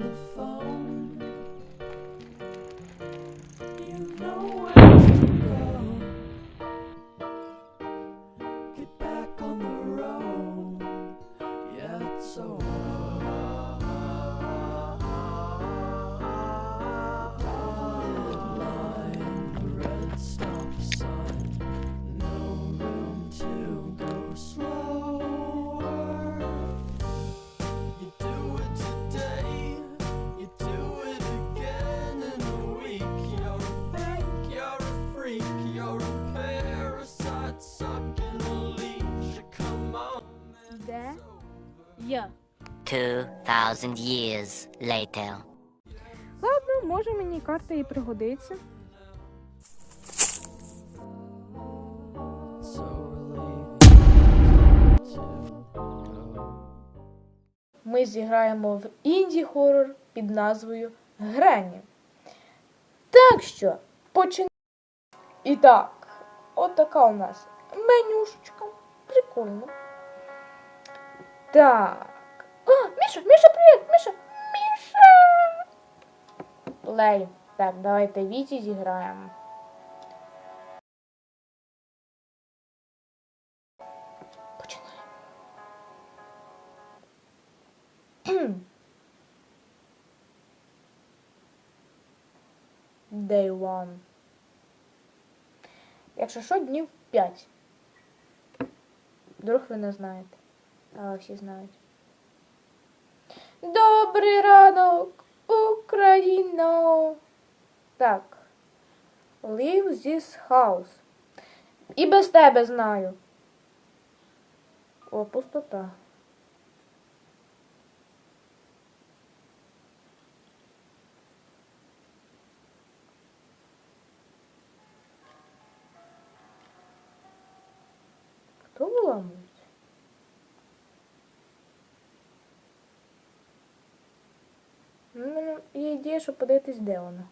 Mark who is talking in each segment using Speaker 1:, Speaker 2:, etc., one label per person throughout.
Speaker 1: on the phone.
Speaker 2: 2,000 years later.
Speaker 3: Ладно, може мені карта і пригодиться. Ми зіграємо в інді-хорор під назвою Грені. Так що, починаємо. І так, от у нас менюшечка. Прикольно. Так. О, Міша, Міша, привіт! Міша! Міша! Плей. Так, давайте Віті зіграємо. Починаємо. Day one. Якщо що, днів 5. Вдруг ви не знаєте. А всі знають. Добрий ранок, Україно! Так. Leave this house. І без тебе знаю. О, пустота. Ідея, щоб подивитись, де вона.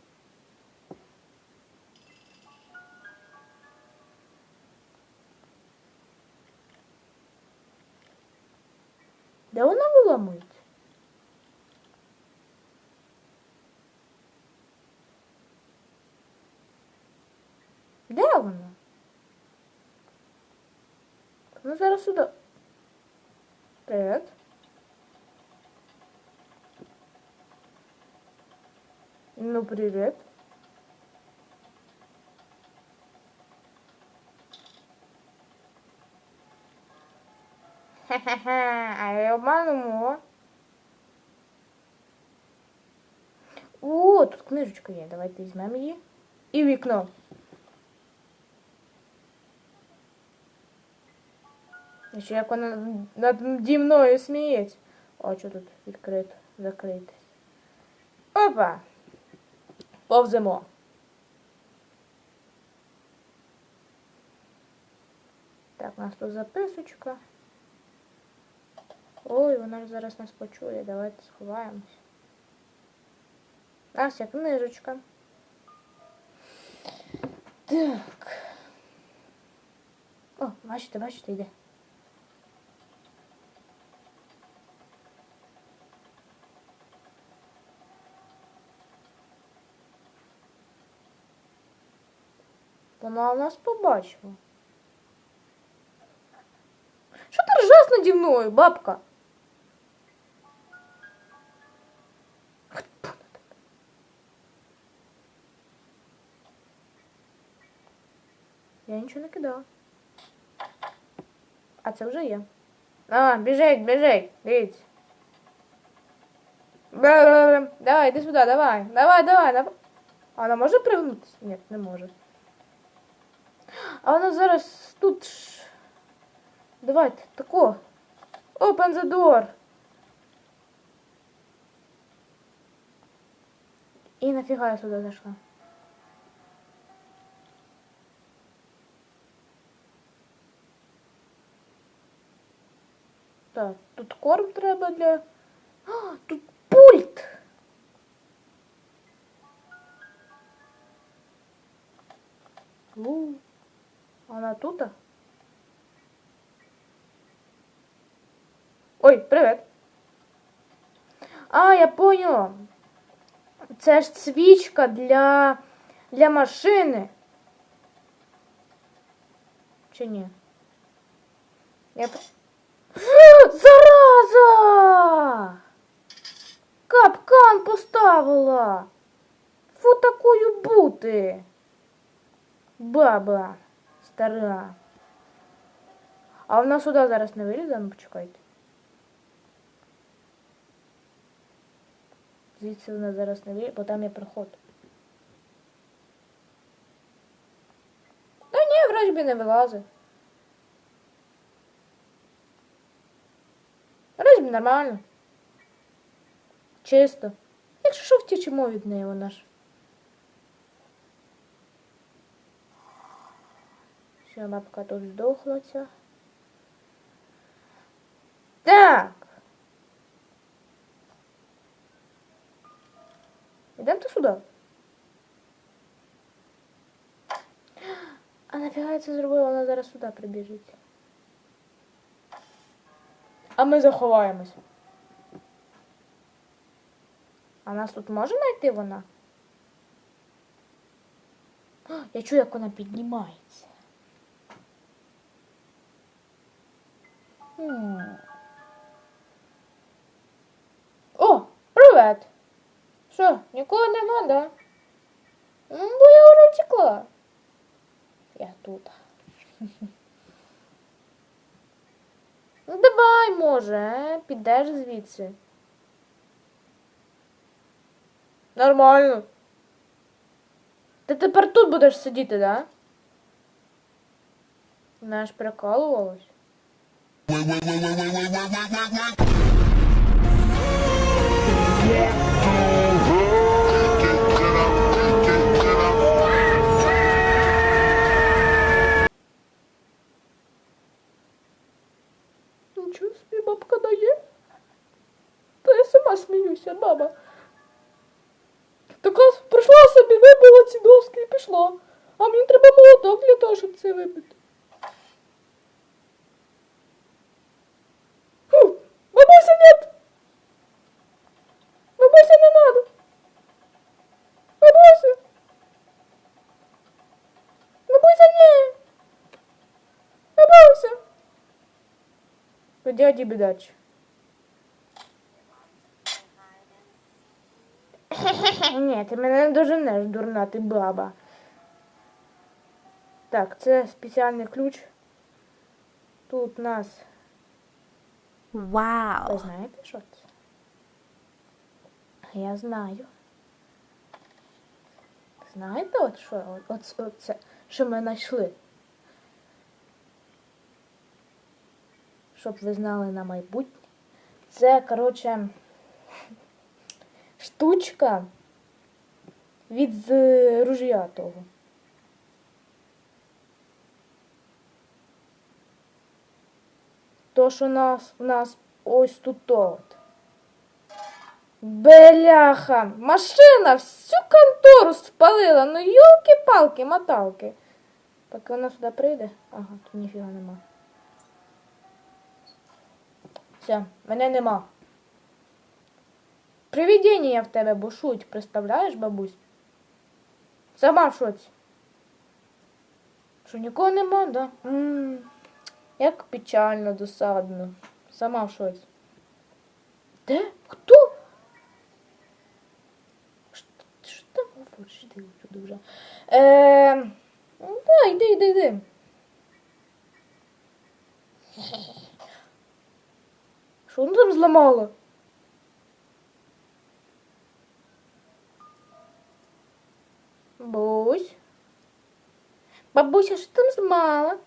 Speaker 3: Де вона виламується? Де вона? Ну зараз сюди. Привіт. Ну, привіт. Ха-ха-ха, а я обманемо. О, тут книжечка є. Давайте візьмемо її. І вікно. І ще як вона наді мною сміється. О, що тут відкрито, закрите. Опа! Повземо. Так, у нас тут записочка. Ой, вона зараз нас почує. Давайте сховаємось. Ася, книжечка. Так. О, бачите, бачите, йде. Вона нас побачила. Що ти ржеш наді мною, бабка? Хто вона така? Я нічого не кидала. А це вже є. А, біжить, біжить, дивіться. Бе-бе-бе. Давай, іди сюди, давай. Давай, давай, давай. А вона може пригнутися? Ні, не може. А вона зараз тут. Давайте, тако. Open the door. І нафіга я сюди зайшла? Так, тут корм треба для. А, тут пульт! У, вона тут? Ой, привіт. А, я поняла. Це ж свічка для, для машини. Чи ні? Я... Зараза! Капкан поставила. Фу такою бути. Баба стара. А вона сюди зараз не вилізе, ну почекайте. Звідси вона зараз не вилізе, бо там є проход. Та ні, вроді би не вилазить. Вроді би нормально. Чисто. Якщо що втічемо від неї, вона ж. Все, бабка тут здохла ця. Так. Ідемо ти сюди. А нафіга я це зробила? Вона зараз сюди прибіжить. А ми заховаємось. А нас тут може знайти вона? Я чую, як вона піднімається. О, привет! Що, нікого нема, да? Ну, Бо я вже втекла. Я тут. Ну давай, може, е? підеш звідси. Нормально. Ти тепер тут будеш сидіти, да? Вона ж прикалувалась. Нічого собі бабка дає. Та я сама сміюся, баба. Така прийшла собі, вибила ці доски і пішла. А мені треба молоток для того, щоб це вибити. Фу, бабуся, нет! Бабуся, не надо! Бабуся! Бабуся, ні! Бабуся! До дяді бідач. Ні, ти мене не доженеш, дурна ти баба. Так, це спеціальний ключ. Тут нас. Ви знаєте, що це? Я знаю. Знаєте, от що? От, от, от це, що ми знайшли? Щоб ви знали на майбутнє. Це, коротше, штучка від ружья того. То, що нас, у нас ось тут от. Беляха! Машина всю контору спалила. Ну йолки-палки, моталки. Поки вона сюди прийде. Ага, тут ніфіга нема. Все, мене нема. Привидіння в тебе бушуть, представляєш, бабусь? Сама в шоці. Що нікого нема, да? м як печально, досадно. Сама в шоці. Де? Хто? Що, там говориш? Іди сюди вже. Е, да, йди, йди, йди. Що воно там зламало? Бусь. Бабуся, що там зламала?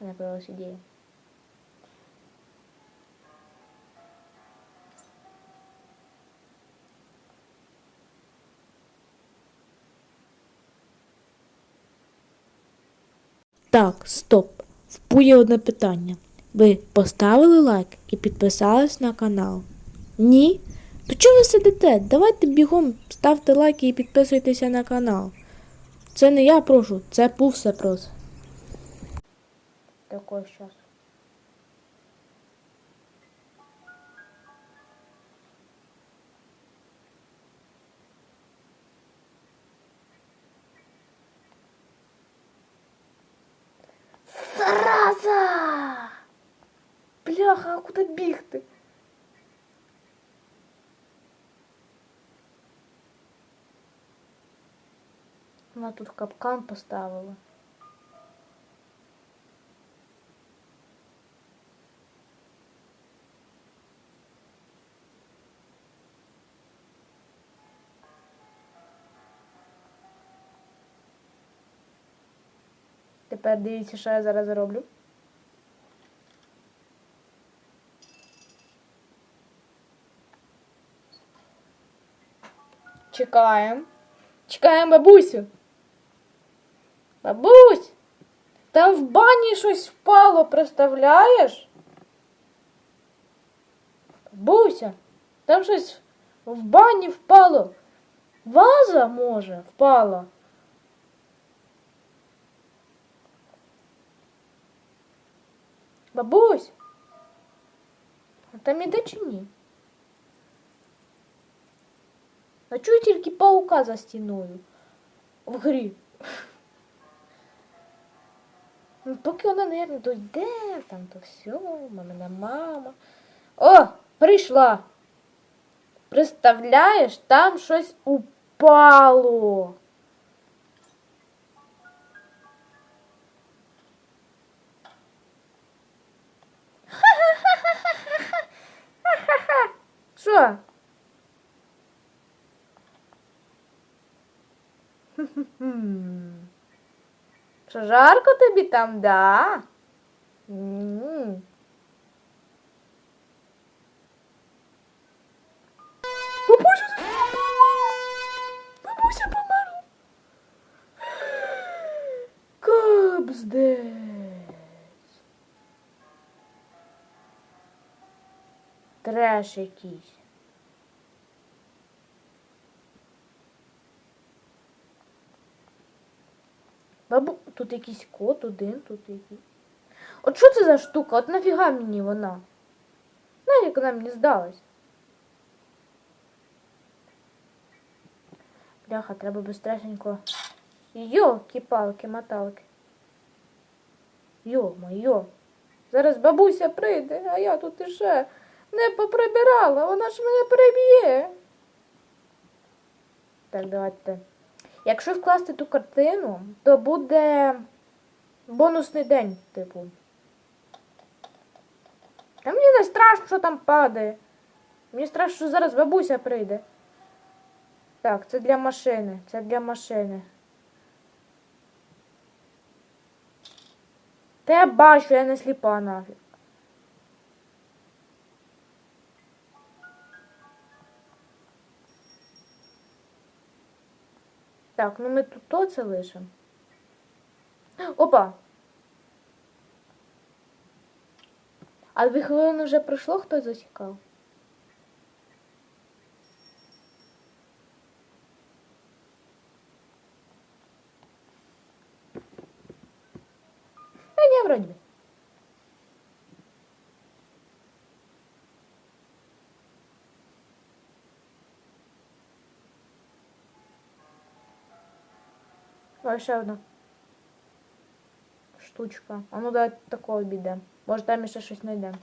Speaker 3: Вона появилась ідея.
Speaker 4: Так, стоп. Впує одне питання. Ви поставили лайк і підписались на канал? Ні? То чого ви сидите? Давайте бігом ставте лайки і підписуйтеся на канал. Це не я прошу, це пувсе просто.
Speaker 3: Такой сейчас. Зараза! Бляха, а куди бігти? Вона тут капкан поставила. Тепер дивіться, що я зараз зроблю. Чекаємо. Чекаємо бабусю. Бабусь! Там в бані щось впало, представляєш? Бабуся, там щось в бані впало. Ваза, може, впала. Бабусь, а там іде чи ні? А чую тільки паука за стіною в грі. Ну, Поки вона, наверное, дойде, там то все, мамина мама. О, прийшла. Представляєш, там щось упало. Що? Хм. Що жарко тобі там, да? М. Бабуся! Бабуся померла! Кабздець! Треш якийсь. Тут якийсь код один, тут якийсь. От що це за штука? От нафіга мені вона? Як вона мені здалась? Бляха, треба бистресенько. Йолки-палки, моталки. Йо-моє. Зараз бабуся прийде, а я тут іще не поприбирала, вона ж мене приб'є. Так, давайте. Якщо вкласти ту картину, то буде бонусний день, типу. Та мені не страшно, що там падає. Мені страшно, що зараз бабуся прийде. Так, це для машини. Це для машини. Та я бачу, я не сліпа нафіг. Так, ну ми тут то це лишимо. Опа! А дві хвилини вже пройшло, хтось засікав? Та ні, вроді. Ой, ще одна штучка. А ну давай такого обійдемо. Може там ще щось знайдемо.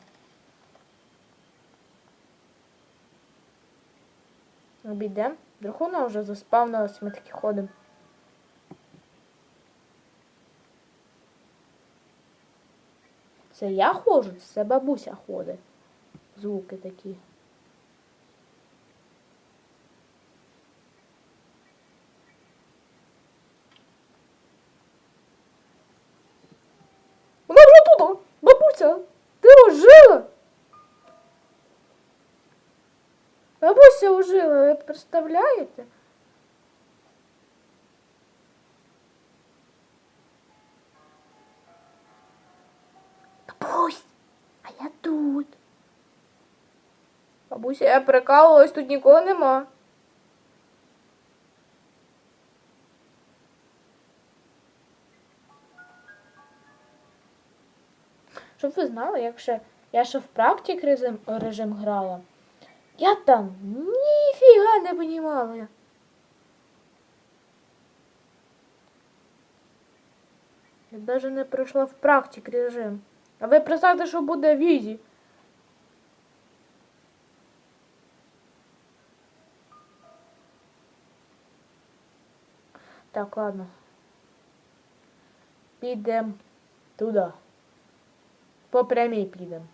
Speaker 3: Обійдемо. Дракона вже заспавнилась, ми таки ходимо. Це я ходжу, це бабуся ходить. Звуки такі. Вона вже тут! Бабуся! Ти ожила! Ожила, ви представляєте? Бабусь, а я тут. Бабуся, я прикалувалась, тут нікого нема. Щоб ви знали, якщо я ще в практик режим, режим грала, я там ніфіга не понімала. Я навіть не пройшла в практик режим. А ви представте, що буде в візі. Так, ладно. Підемо туди. По прямій підемо.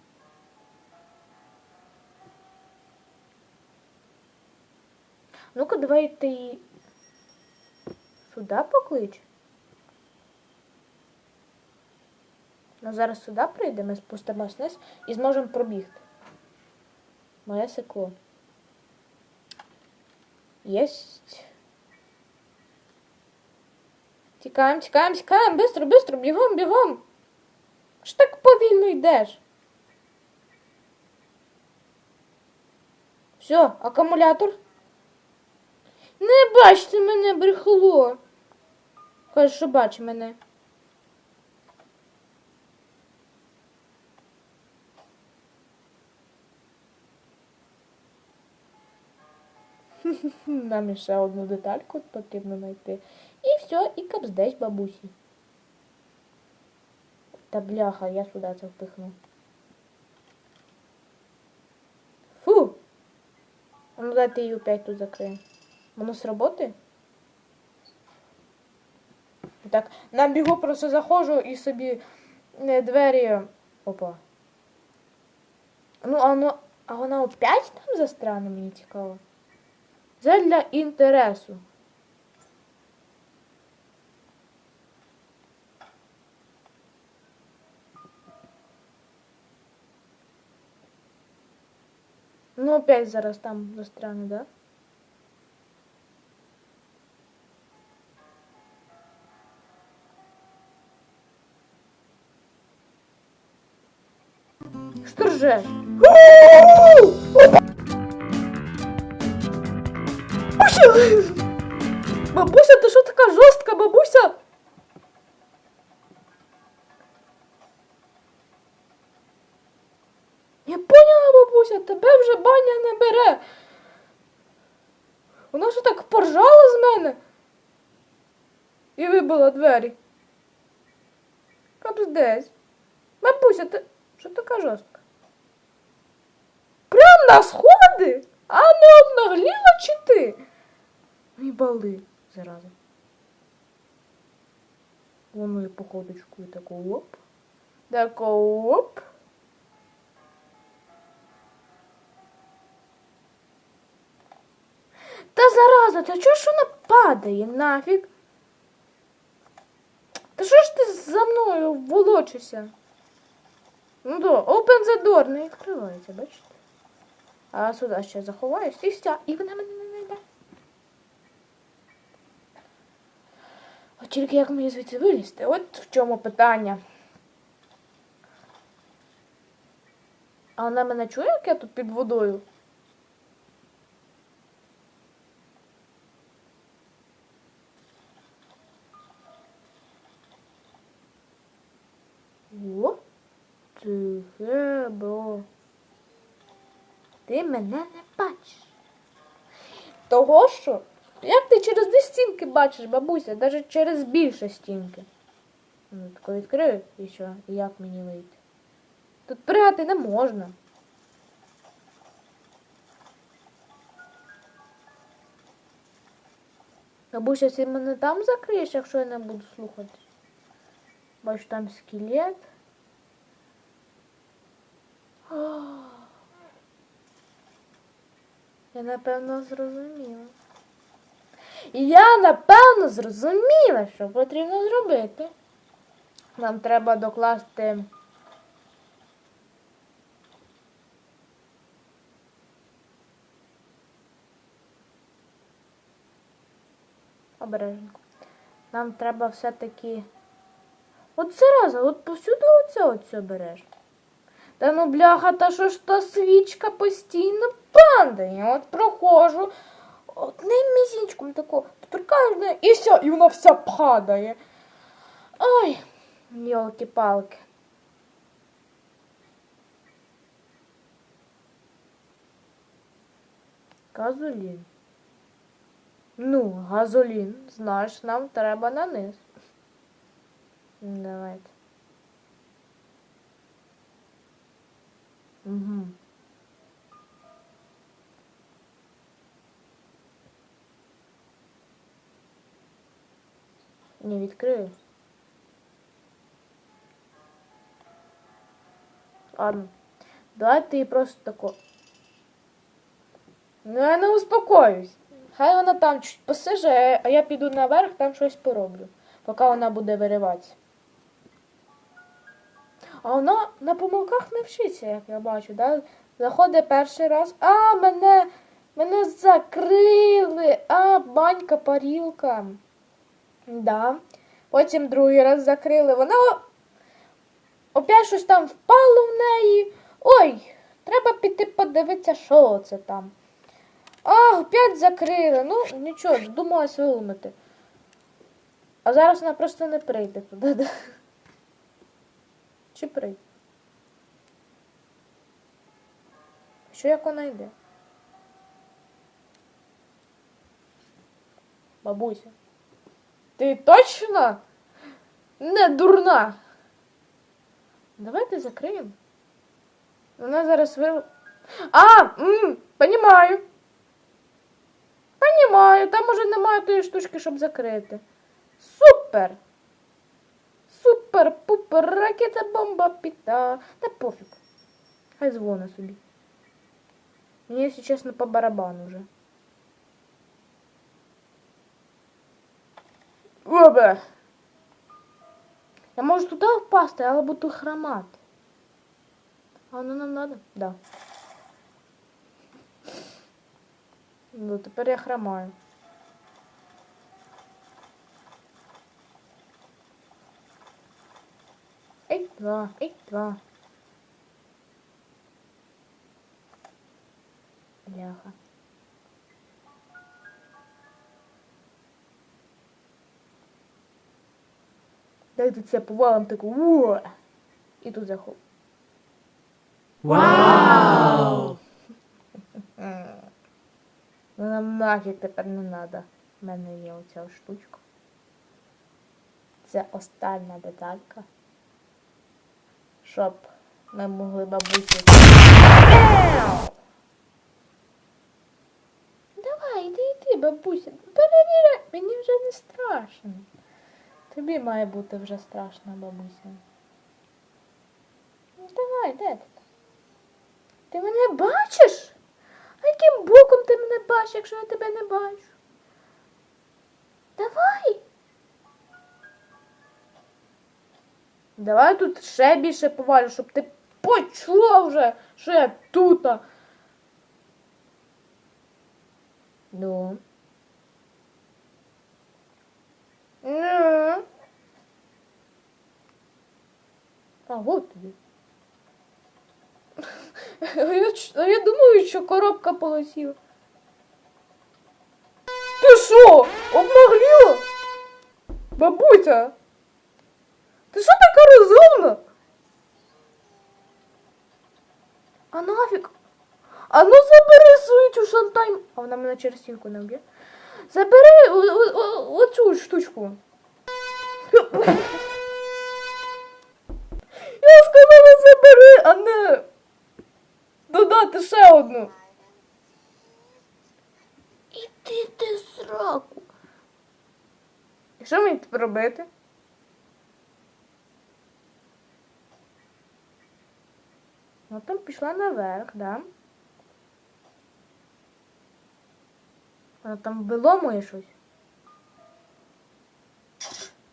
Speaker 3: Ну-ка, давайте її сюди поклич. Ну, зараз сюди прийдемо, спустимось вниз і зможемо пробігти. Моє секло. Єсть. Тікаємо, тікаємо, тікаємо, бистро, бистро, бігом, бігом. Що так повільно йдеш? Все, акумулятор. Не бачите мене, брехло. Каже, що бач мене. Нам ще одну детальку потрібно знайти. І все, і капздесь бабусі. Та бляха, я сюди це впихну. Фу! Ну дайте її опять тут закриємо. Воно сработає? Так, на бігу просто заходжу і собі е, двері. Опа. Ну, а воно. А вона опять там застряне, мені цікаво. Це для інтересу. Ну, опять зараз там застряне, да? Что? Бабуся! Бабуся, ти що така жорстка, бабуся? Я поняла, бабуся, тебе вже баня не бере. Вона що так поржала з мене і вибила двері. Капздесь. Бабуся, ти що така жорстка? На сходи? А не обнагліла чи ти? І бали, зараза. Воно і походочку і таку оп. Таку оп. Та зараза, та чого ж вона падає нафіг? Та що ж ти за мною волочишся? Ну да, open the door, не відкривається, бачите? А сюди ще заховаюсь і все, і вона мене не знайде. От тільки як мені звідси вилізти? От в чому питання. А вона мене чує, як я тут під водою? О, тихе, бро. Ти мене не бачиш. Того що? Як ти через дві стінки бачиш, бабуся, навіть через більше стінки. Ну, тако відкрию і що? І як мені вийти? Тут пригати не можна. Бабуся, ти мене там закриєш, якщо я не буду слухати. Бачу, там скелет. Я напевно зрозуміла. І Я напевно зрозуміла, що потрібно зробити. Нам треба докласти. Обережненько. Нам треба все-таки. От зараза, от повсюди оце оце береш. Та ну бляха, та що ж та свічка постійно падає. От проходжу одним мізінчиком тако, торкаєш неї, і все, і вона вся падає. Ой, йолки-палки. Газолін. Ну, газолін, знаєш, нам треба на низ. Давайте. Угу. Не відкрию. Ладно. Давайте її просто тако. Ну, я не успокоюсь. Хай вона там чуть посиже, а я піду наверх, там щось пороблю, поки вона буде вириватися. А вона на помилках не вчиться, як я бачу, да? Заходить перший раз. А, мене, мене закрили. А, банька, парілка. Да. Потім другий раз закрили. Вона опять щось там впало в неї. Ой, треба піти подивитися, що це там. А, опять закрили. Ну, нічого, думалась виломити. А зараз вона просто не прийде туди. Чи прийде? Що як вона йде? Бабуся. Ти точно не дурна? Давайте закриємо. Вона зараз вил... А, понімаю. Понімаю, там уже немає тої штучки, щоб закрити. Супер! Супер, пупер, ракета, бомба, піта. Та пофіг. Хай дзвони собі. Мені, якщо чесно, по барабану вже. Обе. Я можу туди впасти, але буду хромати. А воно нам надо? Да. Ну, тепер я хромаю. Ей, два, ей, два. Бляха. Дай тут себе повалом таку. О! І тут захоп.
Speaker 1: Wow!
Speaker 3: Ну нам нафіг тепер не треба. У мене є оця штучка. Це остання деталька. Щоб ми могли бабусі. Давай, іди, йди, бабуся. Перевіряй, мені вже не страшно. Тобі має бути вже страшно, бабуся. Давай, де ти? Ти мене бачиш? А яким боком ти мене бачиш, якщо я тебе не бачу? Давай. Давай тут ще більше повалю, щоб ти почула вже, що я тут. Ну. Ну. А вот тобі. Я, ч- я думаю, що коробка полосіла. Ти що? Обнагліла? Бабуся? Ти що така розумна? А нафіг? А ну забери свою цю шантайм. А вона мене через стінку не вб'є. Забери оцю штучку. Я сказала забери, а не додати ще одну. Іди ти сраку. І що мені робити? Ну там пішла наверх, да? Вона там виломує щось.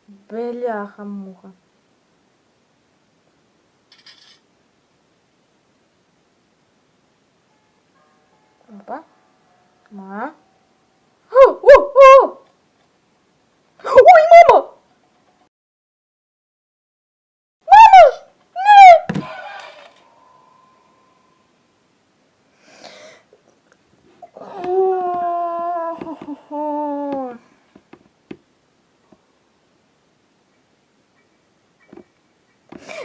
Speaker 3: Бляха муха. Опа. Ма. О, о, о! Ой, мама! Мама! Не! О,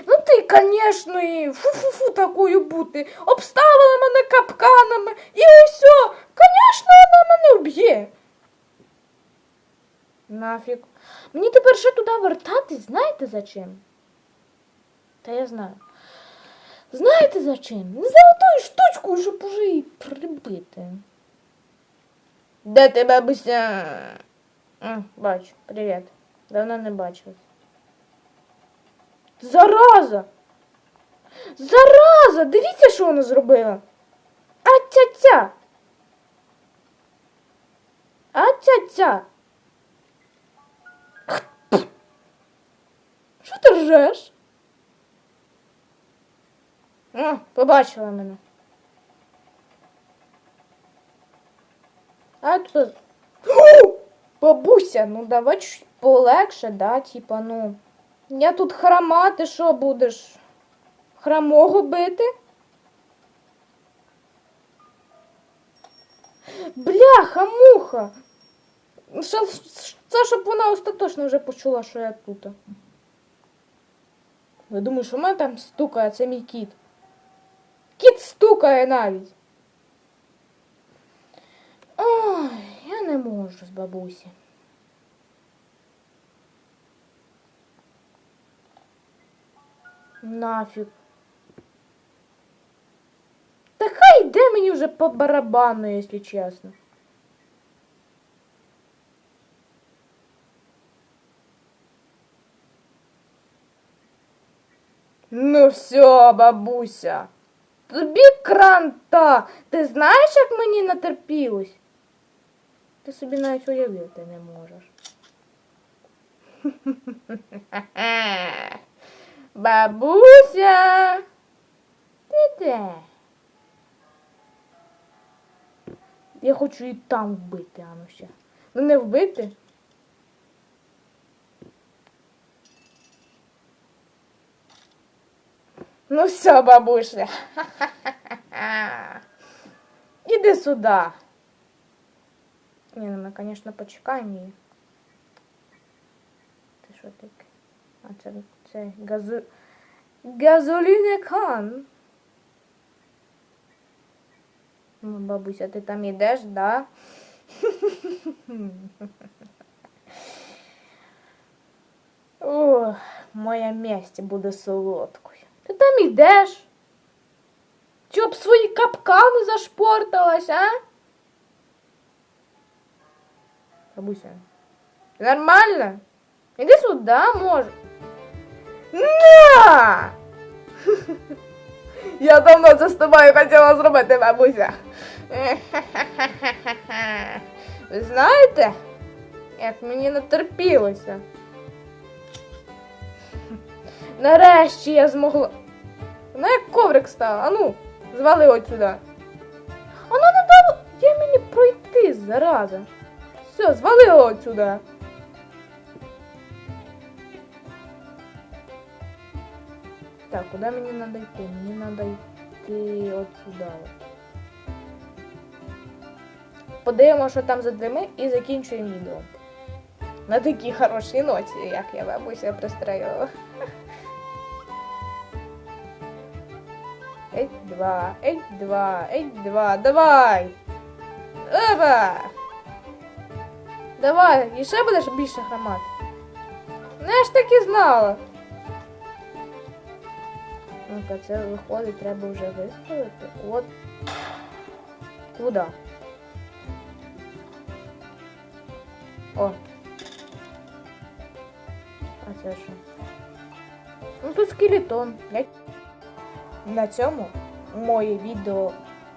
Speaker 3: Ну ти, конечно, і фу-фу-фу такою бути. Обставила мене капканами і усьо. Конечно, вона мене вб'є. Нафіг. Мені тепер ще туди вертатись, знаєте за чим? Та я знаю. Знаєте за чим? Не за отою штучкою, щоб уже її прибити. Де ти, бабуся? А, бачу, привіт. Давно не бачилась. Зараза! Зараза! Дивіться, що вона зробила. А ця-ця! А ця-ця! Що ти ржеш? О, побачила мене. А тут. Бабуся, ну давай чуть полегше, да, типа, ну. Я тут храма, ти що будеш? Храмого бити? Бляха, муха! Що, це щоб вона остаточно вже почула, що я тут. Я думаю, що мене там стукає, це мій кіт. Кіт стукає навіть. Ой, я не можу з бабусі. Нафіг. Така йде мені вже по барабану, якщо чесно. Ну все, бабуся. Тобі кранта. Ти знаєш, як мені натерпілось? Ти собі навіть уявити не можеш. Бабуся. Ти де? Я хочу і там вбити, а ну ще. Ну не вбити. Ну все, бабуся. Іди сюди. Ні, ну ми, звісно, почекаємо її. Це що таке? А це, це газу... газолінекан. Ну, бабуся, ти там ідеш, да? Ох, моя месть буде солодкою. Ти там ідеш? Щоб свої капкани зашпорталась, а? Бабуся. Нормально? Іди сюди, може. На! Я давно це з тобою хотіла зробити, бабуся. Ви знаєте, як мені натерпілося. Нарешті я змогла. Вона як коврик стала. А ну, звали от сюди. Вона не дала мені пройти, зараза. Все, звали от сюди. Так, куди мені треба йти? Мені треба йти от сюди. Подивимося, що там за дверми і закінчуємо відео. На такій хорошій ноті, як я бабуся пристроїла. Ей, два, ей, два, ей, два, давай! Еба! Давай, і ще будеш більше хромати. Ну, я ж так і знала. Ну-ка, це виходить, треба вже виставити. От. Куди? О. А це що? Ну тут скелетон. На цьому моє відео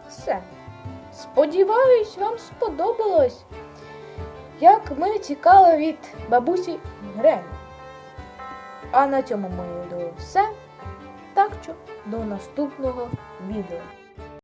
Speaker 3: все. Сподіваюсь, вам сподобалось, як ми тікали від бабусі Грені. А на цьому моє відео все. Так що до наступного відео.